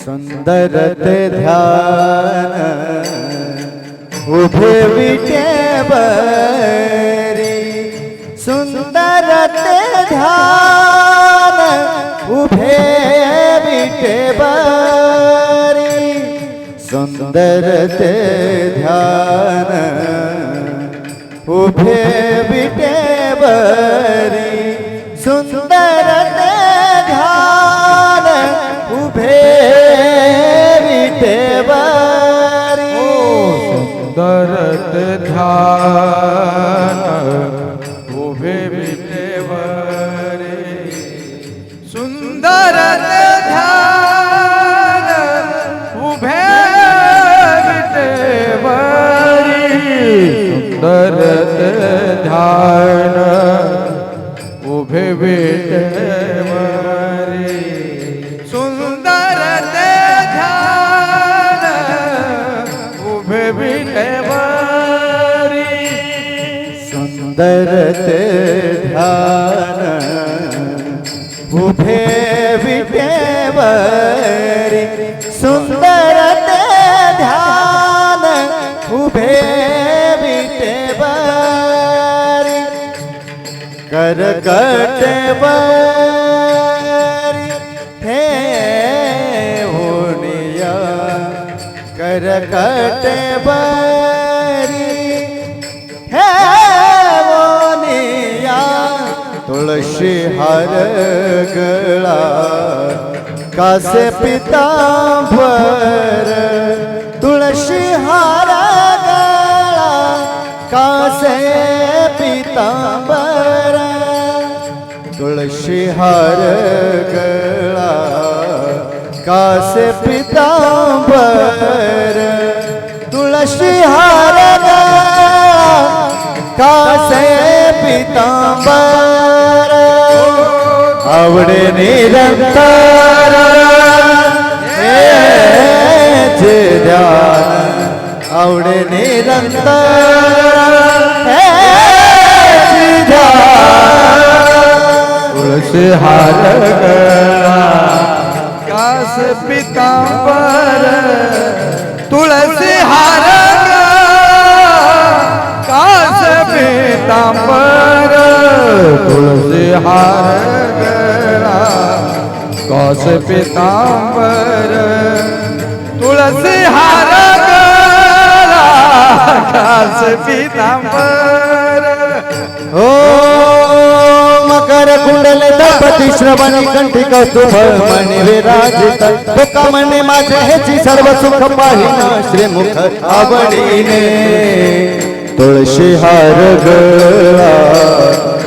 സുന്ദരത്തെ ധ്യാന ഉഭേ വിട്ടേ ബരി സുന്ദരത്തെ ധ്യാന ഉഭേ വിട്ടേ सुंदर ते ध्यान उभे विटेवरी सुंदर ते ध्यान उभे विटेवरी सुंदर ते ध्यान विटेवरी सुंदर ध्यान उभे विटेवरी सुंदर ध्यान उभे विटेवरी ध्यान उभे विटेवरी कर कटे बारी हे होनिया। कर कटे बारी हे होनिया। तुलसी हर गला, कासे पिता भर। तुलसी हर गला, कासे पिता तुळशी हार गळा कासे पितांबर तुळशी हार कासे पितांबर आवडे निरंतर। हार कास पितांबर तुळसी हार गळा, कास पितांबर तुळसी हार कास पितांबर तुळसी हार गळा कास पितांबर दळपती श्रवणी कंठी कौतुभ मणी विराजित तुका म्हणे माझे ह्याची सर्व सुख पाहिना श्रीमुख आवडीने। तुळशी हार गळा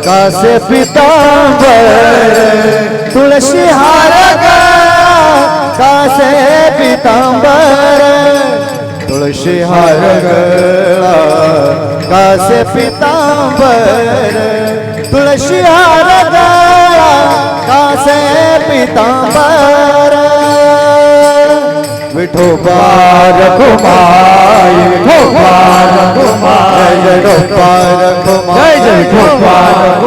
कासे पितांबर। तुळशी हार गळा कासे पितांबर। तुळशी हार गळा कासे पितांबर। तुळशी हार गळा से पीताम्बर विठोबा रघुमाई विठोबा रघुमाई जय विठोबा रघुमाई